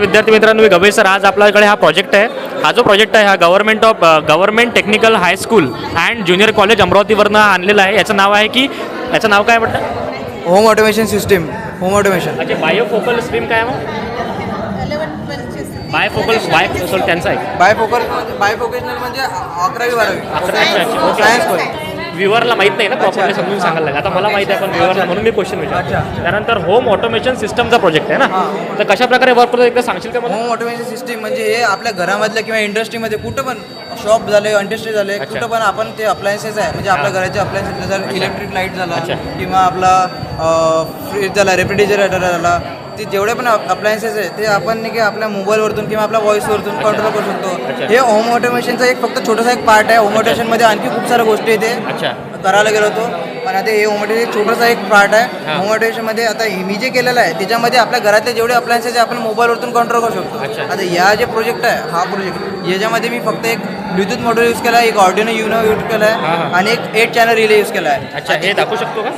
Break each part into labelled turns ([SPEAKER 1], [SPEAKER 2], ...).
[SPEAKER 1] विद्यार्थी मित्रांनो मी गवे सर. आज आपल्याकडे हा प्रोजेक्ट आहे. हा जो प्रोजेक्ट आहे हा government of government technical high school and junior college अमरावतीवरनं आणलेलं आहे. याचं नाव आहे की याचं नाव काय म्हटलं?
[SPEAKER 2] Home automation system home automation
[SPEAKER 1] अच्छा बायोफोकल स्ट्रीम काय मग? बायोफोकल बाय सॉरी त्यांचं आहे.
[SPEAKER 2] बाय फोकल बाय फोकेशनल म्हणजे अकरावी बारावी. सायन्स कॉलेज
[SPEAKER 1] व्ह्युअरला माहीत नाही ना प्रॉपरली समजून सांगायला लागेल. आता मला माहिती आहे पण व्ह्युअरला म्हणून मी क्वेश्चन विचारतो. त्यानंतर होम ऑटोमेशन सिस्टमचा प्रोजेक्ट आहे ना? तर कशा प्रकारे वर्क करतो एकदा सांगशील का मला?
[SPEAKER 2] होम ऑटोमेशन सिस्टीम म्हणजे हे आपल्या घरामधल्या किंवा इंडस्ट्रीमध्ये कुठं पण शॉप झाले इंडस्ट्री झाले. कुठं पण आपण ते अप्लायन्सेस आहे. म्हणजे आपल्या घराचे अप्लायन्सेस जर इलेक्ट्रिक लाइट झाला. किंवा आपला फ्रीज झाला रेफ्रिजरेटर झाला ते जेवढे पण अप्लायन्सेस आहे ते आपण नाही की आपल्या मोबाईलवरतून किंवा आपल्या व्हॉईसवरतून कंट्रोल करू. शकतो. हे होम ऑटोमेशनचा एक फक्त छोटासा एक पार्ट आहे. होम ऑटोमेशनमध्ये आणखी खूप साऱ्या गोष्टी येते करायला गेलो होतो. पण आता हे होम एक छोटासा एक पार्ट आहे. होममध्ये आता मी जे केलेलं आहे त्याच्यामध्ये आपल्या घरातले जेवढे अप्लायन्सेस आहे आपण मोबाईलवरतून कंट्रोल करू. शकतो. आता या जे प्रोजेक्ट आहे हा प्रोजेक्ट याच्यामध्ये मी फक्त एक ब्लूटूथ मॉडेल यूज केला एक ऑडिओ युनो यूज केला आहे. आणि एक एट चॅनल रिले यूज केला आहे.
[SPEAKER 1] अच्छा हे दाखवू शकतो का?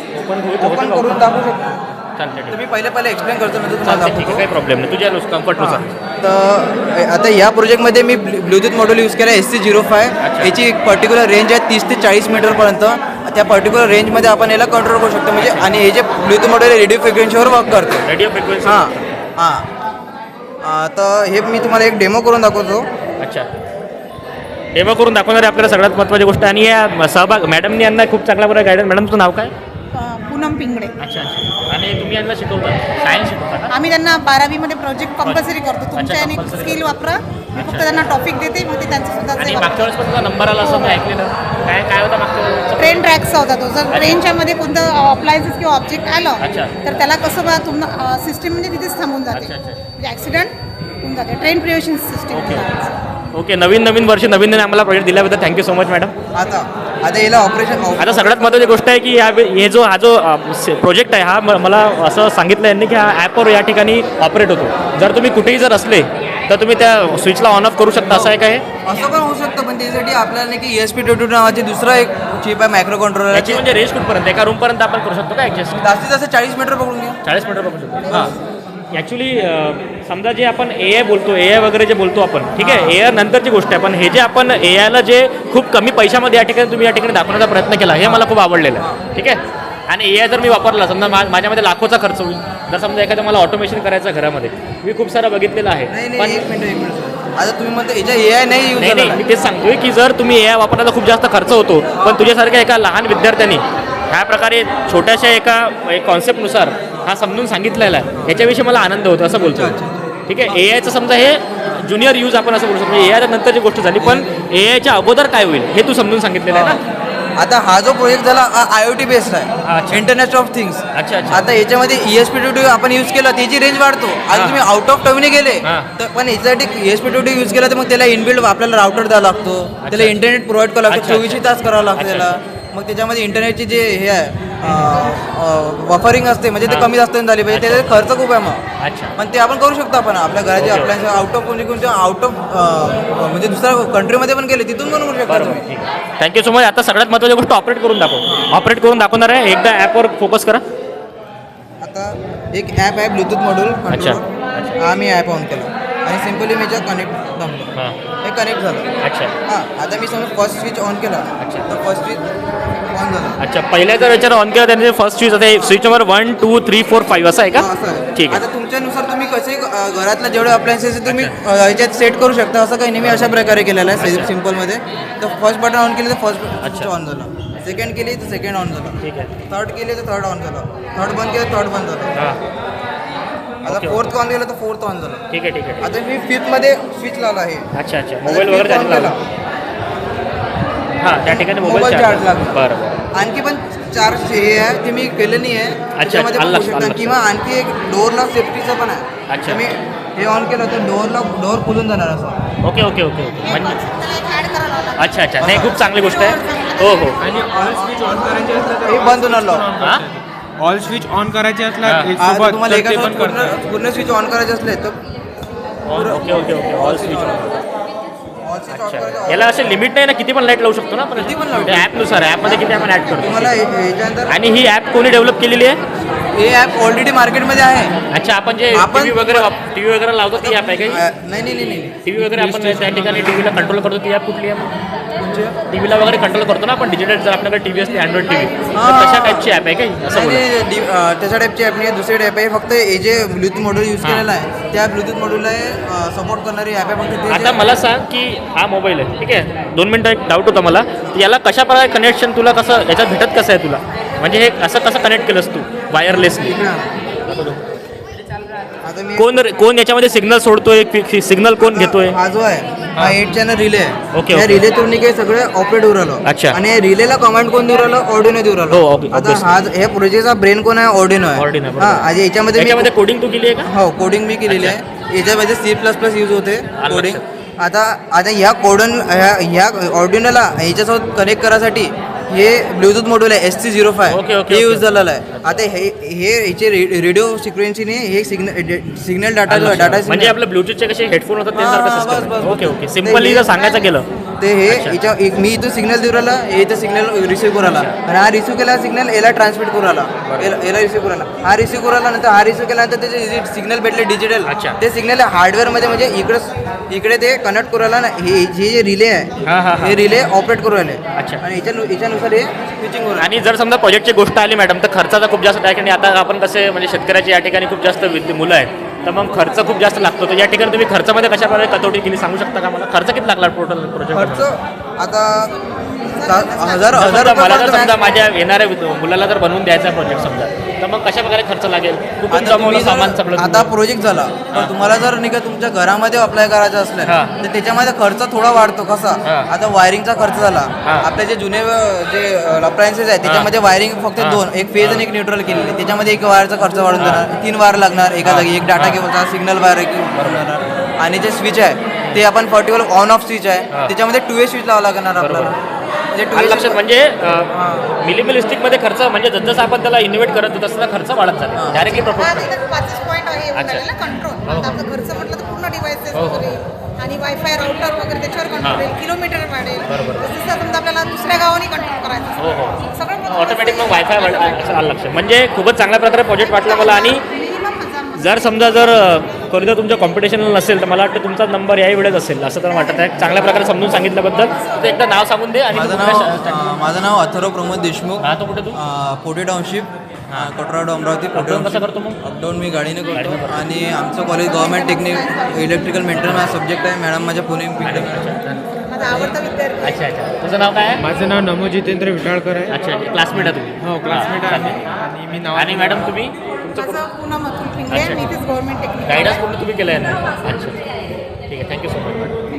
[SPEAKER 1] ओपन
[SPEAKER 2] करून दाखवू शकतो.
[SPEAKER 1] चालतं
[SPEAKER 2] मी पहिले पहिले एक्सप्लेन करतो तुम्हाला
[SPEAKER 1] ठीक आहे काही प्रॉब्लेम नाही. तुझ्या कम्फर्टनुसार
[SPEAKER 2] तर आता या प्रोजेक्टमध्ये मी ब्लूटूथ मॉडेल यूज केला एस सी झिरो फाय. याची एक पर्टिक्युलर रेंज आहे तीस ते चाळीस मीटरपर्यंत. त्या पर्टिक्युलर रेंजमध्ये आपण याला कंट्रोल करू शकतो. म्हणजे आणि हे जे ब्लूटूथ मॉडेल रेडिओ फ्रिक्वेन्सीवर वर्क करतो
[SPEAKER 1] रेडिओ फ्रिक्वेन्सी
[SPEAKER 2] हां. हां. तर हे मी तुम्हाला एक डेमो करून दाखवतो.
[SPEAKER 1] अच्छा. डेमो करून दाखवणारे आपल्याला सगळ्यात महत्त्वाची गोष्ट आणि या सहभाग मॅडमनी यांना खूप चांगला बरं गायडन्स मॅडम तुझं नाव काय?
[SPEAKER 3] पूनम पिंगडे.
[SPEAKER 1] अच्छा अच्छा. आणि तुम्ही यांना शिकवता? सायन्स शिकवता का?
[SPEAKER 3] आम्ही त्यांना बारावीमध्ये प्रोजेक्ट कंपल्सरी करतो. तुमच्या आणि
[SPEAKER 1] compulsory.
[SPEAKER 3] स्किल वापरा. मी फक्त त्यांना टॉपिक देते मग ते त्यांचं
[SPEAKER 1] आणि
[SPEAKER 3] स्वतःचं
[SPEAKER 1] मागच्या वेळेस पण तुझा नंबर आला असं मी ऐकलेलं. काय काय होता मागच्या वेळेस
[SPEAKER 3] ट्रेन ट्रॅकचा होता तो. जर ट्रेनच्या मध्ये कोणतं अप्लायन्सेस किंवा ऑब्जेक्ट आलं
[SPEAKER 1] अच्छा.
[SPEAKER 3] तर त्याला कसं बा तुम सिस्टीम म्हणजे तिथेच थांबून जाते.
[SPEAKER 1] अच्छा, अच्छा.
[SPEAKER 3] म्हणजे ॲक्सिडेंट होऊन जाते. ट्रेन प्रिव्हेशन सिस्टीम
[SPEAKER 1] ओके नवीन नवीन वर्षी नवीन नवीन आम्हाला प्रोजेक्ट दिल्याबद्दल थँक्यू सो मच मॅडम
[SPEAKER 2] आता आता याला ऑपरेशन
[SPEAKER 1] आता सगळ्यात महत्त्वाची गोष्ट आहे की या हे जो हा जो प्रोजेक्ट आहे हा मला असं सांगितलं यांनी की हा ॲपवर या ठिकाणी ऑपरेट होतो. जर तुम्ही कुठेही जर असले तर तुम्ही त्या स्विचला ऑन ऑफ करू शकता असं आहे का हे?
[SPEAKER 2] असं पण होऊ शकतं पण त्यासाठी आपल्याला की एस पी टू नावाची दुसरा एक चिप आहे मायक्रो कंट्रोलर
[SPEAKER 1] याची म्हणजे रेंज कुठपर्यंत? एका रूमपर्यंत आपण करू शकतो का ॲडजस्ट
[SPEAKER 2] जास्तीत जास्त चाळीस मीटर पकडून घ्या.
[SPEAKER 1] चाळीस मीटर बघू शकतो. हां. ॲक्च्युली समजा जे आपण ए आय बोलतो ए आय वगैरे जे बोलतो आपण ठीक आहे? ए आय नंतरची गोष्ट आहे पण हे जे आपण ए आयला जे खूप कमी पैशामध्ये या ठिकाणी तुम्ही या ठिकाणी दाखवण्याचा प्रयत्न केला हे मला खूप आवडलेलं आहे ठीक आहे? आणि ए आय जर मी वापरला समजा मा- माझ्यामध्ये लाखोचा खर्च होईल. जर समजा एखादं मला ऑटोमेशन करायचं घरामध्ये मी खूप सारं बघितलेलं आहे. पण
[SPEAKER 2] नाही एक मिनिट एक मिनिट आता तुम्ही म्हणता याच्या ए आय नाही यूज
[SPEAKER 1] नाही नाही मी तेच सांगतोय की जर तुम्ही ए आय वापरण्याचा खूप जास्त खर्च होतो पण तुझ्यासारख्या एका लहान विद्यार्थ्यांनी ह्या प्रकारे छोट्याशा एका एक कॉन्सेप्टनुसार हा समजून सांगितलेला आहे. ह्याच्याविषयी मला आनंद होतो असं बोलतो ठीक आहे? ए आयचं समजा हे ज्युनियर यूज आपण असं बोलू शकतो. ए आयच्या नंतरची गोष्ट झाली पण ए आयच्या अगोदर काय होईल हे तू समजून सांगितलेलं आहे ना?
[SPEAKER 2] आता हा जो प्रोजेक्ट झाला आय ओ टी बेस्ड. आहे. इंटरनेट ऑफ थिंग्स
[SPEAKER 1] अच्छा अच्छा.
[SPEAKER 2] आता याच्यामध्ये E S P two T आपण यूज केला त्याची रेंज वाढतो. आणि. तुम्ही आउट ऑफ टर्मिने गेले. तर पण याच्यासाठी S P two T use केला तर मग त्याला इनबिल्ड आपल्याला राउटर द्यावा लागतो. त्याला इंटरनेट प्रोव्हाइड करावं लागतं चोवीसशे तास करावं लागतं त्याला. मग त्याच्यामध्ये इंटरनेटची जे हे आहे वफरिंग असते म्हणजे ते. कमी जास्त झाली पाहिजे त्याचा खर्च खूप आहे मग.
[SPEAKER 1] अच्छा.
[SPEAKER 2] पण ते आपण करू शकतो आपण आपल्या घराचे. अप्लायन्स आउट ऑफ कोणत्या कोणत्या आउट ऑफ म्हणजे दुसऱ्या कंट्रीमध्ये पण गेले तिथून पण करू शकता तुम्ही.
[SPEAKER 1] थँक्यू सो मच आता सगळ्यात महत्त्वाची गोष्ट ऑपरेट करून दाखव. ऑपरेट करून दाखवणार आहे. एकदा ॲपवर फोकस करा.
[SPEAKER 2] आता एक ॲप आहे ब्लूटूथ मॉड्यूल
[SPEAKER 1] अच्छा.
[SPEAKER 2] हा मी ॲप ऑन केला. आणि सिम्पली मी कनेक्ट दाबलो
[SPEAKER 1] हां.
[SPEAKER 2] कनेक्ट झालं.
[SPEAKER 1] अच्छा.
[SPEAKER 2] हां आता मी समज फर्स्ट स्विच ऑन केला.
[SPEAKER 1] अच्छा.
[SPEAKER 2] तर फर्स्ट स्विच
[SPEAKER 1] अच्छा पहिल्या जर याच्यावर ऑन केला त्याने फर्स्ट स्विच आता switch number one two three four five असं आहे का?
[SPEAKER 2] हा,
[SPEAKER 1] ठीक आहे.
[SPEAKER 2] आता तुमच्यानुसार तुम्ही कसे अ, घरातल्या जेवढे अप्लायन्सेस तुम्ही याच्यात सेट करू शकता असं काही नाही. मी अशा प्रकारे केलेलं आहे सिम्पलमध्ये तर फर्स्ट बटन ऑन केलं तर फर्स्ट. ऑन झालं. सेकंड केली तर सेकंड ऑन झालं.
[SPEAKER 1] ठीक आहे.
[SPEAKER 2] थर्ड केली तर थर्ड ऑन झालं. थर्ड बंद केलं थर्ड बंद झालं. आता फोर्थ ऑन केलं तर फोर्थ ऑन झालं.
[SPEAKER 1] ठीक आहे ठीक आहे.
[SPEAKER 2] आता मी फिफ्थमध्ये स्विच लावला आहे.
[SPEAKER 1] अच्छा अच्छा. मोबाईल वगैरे हां त्या ठिकाणी मोबाईल चार्ज
[SPEAKER 2] लागला.
[SPEAKER 1] बरं.
[SPEAKER 2] आणखी पण चार हे आहे ते मी केलं नाही आहे त्याच्यामध्ये होऊ शकतं. किंवा आणखी एक डोअरला सेफ्टीचं पण आहे.
[SPEAKER 1] अच्छा.
[SPEAKER 2] मी हे ऑन केलं तर डोअरला डोअर खुलून जाणार असं.
[SPEAKER 1] Okay okay okay okay. म्हणजे अच्छा अच्छा. नाही खूप चांगली गोष्ट आहे. हो हो.
[SPEAKER 4] आणि ऑल स्विच ऑन करायचे असलं
[SPEAKER 2] हे बंद होणार लॉक
[SPEAKER 1] हां?
[SPEAKER 4] ऑल स्विच ऑन करायचे असला
[SPEAKER 1] हा.
[SPEAKER 2] तुम्हाला एका पूर्ण स्विच ऑन करायचे असले तर
[SPEAKER 1] okay okay okay. All switch on
[SPEAKER 2] all switch on
[SPEAKER 1] अच्छा.
[SPEAKER 2] करायचे
[SPEAKER 1] याला असे लिमिट नाही ना किती पण लाइट लावू शकतो ना आपण?
[SPEAKER 2] किती पण लावू
[SPEAKER 1] ॲपनुसार ॲपमध्ये किती आपण ॲड करतो?
[SPEAKER 2] तुम्हाला हे- ह्याच्यानंतर
[SPEAKER 1] आणि ही ॲप कोणी डेव्हलप केलेली आहे?
[SPEAKER 2] हे ॲप ऑलरेडी मार्केटमध्ये आहे.
[SPEAKER 1] अच्छा आपण जे
[SPEAKER 2] आपण-
[SPEAKER 1] टीव्ही वगैरे टीव्ही वगैरे लावतो ती ॲप आहे
[SPEAKER 2] अ,
[SPEAKER 1] का
[SPEAKER 2] नाही नाही नाही नाही.
[SPEAKER 1] टीव्ही वगैरे आपण त्या ठिकाणी टीव्हीला कंट्रोल करतो ती ॲप कुठली आहे?
[SPEAKER 2] कोणचे?
[SPEAKER 1] टीव्हीला वगैरे कंट्रोल करतो ना आपण डिजिटल जर आपल्याकडे टीव्ही असते अँड्रॉइड टीव्ही
[SPEAKER 2] हा.
[SPEAKER 1] तशा टाईपची ॲप आहे का असं बोला
[SPEAKER 2] त्याच्या टाईपची ॲप नाही आहे दुसरी टाईप आहे फक्त हे जे ब्लूटूथ मॉड्यूल यूज. केलेलं आहे त्या ब्लूटूथ मॉड्यूलला सपोर्ट करणारी ॲप आहे फक्त ते
[SPEAKER 1] आता मला सांग की हा मोबाईल आहे ठीक आहे दोन मिनटं एक डाऊट होता मला याला कशा प्रकारे कनेक्शन तुला कसं याच्यात भेटत कसं आहे तुला म्हणजे हे असं कसं कनेक्ट केलंस तू वायरलेसली
[SPEAKER 2] इकडं.
[SPEAKER 1] कोण कोण याच्यामध्ये सिग्नल सोडतोय? सिग्नल कोण घेतोय?
[SPEAKER 2] हा जो आहे. हा एट चॅनल रिले आहे.
[SPEAKER 1] ओके,
[SPEAKER 2] या. रिले थ्रू काही सगळं ऑपरेट होऊ राहिलो.
[SPEAKER 1] अच्छा.
[SPEAKER 2] आणि रिलेला कमांड कोण देऊ राहिलो? ऑर्डिनो देऊ
[SPEAKER 1] हो,
[SPEAKER 2] राहिलो
[SPEAKER 1] ओके,
[SPEAKER 2] आता. हा हे प्रोजेक्टचा ब्रेन कोण आहे? ऑर्डिनो आहे. हा. आणि याच्यामध्ये
[SPEAKER 1] कोडिंग तू केली आहे का?
[SPEAKER 2] हो कोडिंग मी केलेली आहे. याच्यामध्ये सी प्लस प्लस यूज होते कोडिंग आता आता ह्या कोडन ह्या ह्या ऑर्डिनोला ह्याच्यासोबत कनेक्ट करायसाठी हे ब्लूटूथ मॉड्यूल आहे S C zero five
[SPEAKER 1] okay, okay,
[SPEAKER 2] हे यूज
[SPEAKER 1] ओके.
[SPEAKER 2] झालेलं आहे. आता हे हे याचे रेडिओ सिक्वेन्सीने हे सिग्नल सिग्नल डाटा डाटा
[SPEAKER 1] म्हणजे आपलं ब्लूटूथचे कसे हेडफोन होतात
[SPEAKER 2] हां,
[SPEAKER 1] ते
[SPEAKER 2] बस, बस,
[SPEAKER 1] सारखं
[SPEAKER 2] बस.
[SPEAKER 1] ओके ओके सिम्पली जर सांगायचं गेलं
[SPEAKER 2] ते हे. याच्या एक- मी इथं सिग्नल देऊ राहिला हे इथं सिग्नल रिसिव्ह करू राहिला. आणि हा रिसिव्ह केला सिग्नल याला ट्रान्समिट करू राहिला. याला रिसिव्ह करू राहिला. हा रिसिव्ह करू राहिला नंतर हा रिसिव्ह केल्यानंतर त्याचे जे सिग्नल भेटले डिजिटल
[SPEAKER 1] अच्छा.
[SPEAKER 2] ते सिग्नल हार्डवेअरमध्ये म्हणजे इकडे इकडे ते कनेक्ट करू राहिला ना हे जे रिले आहे
[SPEAKER 1] हा.
[SPEAKER 2] हे रिले ऑपरेट करू राहिले.
[SPEAKER 1] अच्छा.
[SPEAKER 2] आणि याच्या याच्यानुसार हे स्विचिंग करू
[SPEAKER 1] आणि जर समजा प्रोजेक्टची गोष्ट आली मॅडम तर खर्चाचा खूप जास्त आहे आणि आता आपण कसे म्हणजे शेतकऱ्याची या ठिकाणी खूप जास्त मुलं आहेत. तर मग खर्च खूप जास्त लागतो. तर या ठिकाणी तुम्ही खर्चामध्ये कशा प्रकारे कटोटी केली सांगू शकता का मला? खर्च किती लागला टोटल
[SPEAKER 2] खर्च
[SPEAKER 1] प्रोजेक्ट
[SPEAKER 2] आता सा- हजार हजार
[SPEAKER 1] मला जर समजा माझ्या येणाऱ्या मुलाला जर बनवून द्यायचा प्रोजेक्ट समजा तर मग कशा प्रकारे खर्च लागेल कुठून
[SPEAKER 2] आता
[SPEAKER 1] जमवलं
[SPEAKER 2] तुम्ही जर-
[SPEAKER 1] सामान सगळं
[SPEAKER 2] आता प्रोजेक्ट झाला तुम्हाला जर नाही का तुमच्या घरामध्ये अप्लाय करायचं असलं
[SPEAKER 1] हा.
[SPEAKER 2] तर त्याच्यामध्ये खर्च थोडा वाढतो कसा
[SPEAKER 1] हा.
[SPEAKER 2] आता वायरिंगचा खर्च झाला
[SPEAKER 1] हा.
[SPEAKER 2] आपले जे जुने अ, जे अप्लायन्सेस आहेत त्याच्यामध्ये वायरिंग फक्त. दोन एक फेज आणि एक न्यूट्रल केलेली आहे. त्याच्यामध्ये एक वायरचा खर्च वाढून जाणार तीन वायर लागणार एका. जागी एक डाटा. केबलचा सिग्नल वायर एक जाणार आणि जे स्विच आहे ते आपण पर्टिक्युलर ऑन ऑफ स्विच आहे. त्याच्यामध्ये टू ए स्विच लावा लागणार आपल्याला म्हणजे
[SPEAKER 1] लक्षात म्हणजे
[SPEAKER 2] हा.
[SPEAKER 1] मिनिमलिस्टिकमध्ये खर्च म्हणजे जसं आपण त्याला इन्व्हेट करत होतो तसं खर्च वाढत जातो डायरेक्टली
[SPEAKER 3] आपलं खर्च म्हटलं तर पूर्ण डिव्हाइसेस
[SPEAKER 1] हो, हो.
[SPEAKER 3] वगैरे आणि वायफाय राउटर वगैरे त्याच्यावर. कंट्रोल येईल किलोमीटर वाढेल. जसं समजा आपल्याला दुसऱ्या गावाने कंट्रोल करायचं
[SPEAKER 1] हो हो.
[SPEAKER 3] सगळं
[SPEAKER 1] ऑटोमॅटिक मग वायफाय असं आलं लक्षात म्हणजे खूपच चांगल्या प्रकारे प्रोजेक्ट वाटला मला आणि जर समजा जर कॉलेजला तुमच्या कॉम्पिटिशन नसेल तर मला वाटतं तुमचा नंबर याही वेळेत असेल असं तर वाटत. आहे चांगल्या प्रकारे समजून सांगितल्याबद्दल तर एकदा नाव सांगून दे आणि तू
[SPEAKER 2] माझं नाव माझं नाव अथर्व प्रमोद देशमुख.
[SPEAKER 1] हा तो कुठे तू?
[SPEAKER 2] पोटे टाउनशिप. कटराड अमरावती
[SPEAKER 1] कसं करतो मग?
[SPEAKER 2] अपडाऊन मी गाडीने करतो. आणि आमचं college government technique electrical maintenance हा सब्जेक्ट आहे. मॅडम माझ्या पुणे
[SPEAKER 1] अच्छा अच्छा. तुझं नाव काय आहे?
[SPEAKER 4] माझं नाव नमो जितेंद्र विटाळकर आहे.
[SPEAKER 1] अच्छा क्लासमेट आहे तुम्ही.
[SPEAKER 4] हो क्लासमेट आहे आणि मी नाव
[SPEAKER 1] आणि मॅडम तुम्ही? तुमचं
[SPEAKER 3] माझं पुन्हा Mathur Pingale government technique
[SPEAKER 1] guidance कुठे तुम्ही केलं आहे ना? अच्छा. ठीक आहे. Thank you so much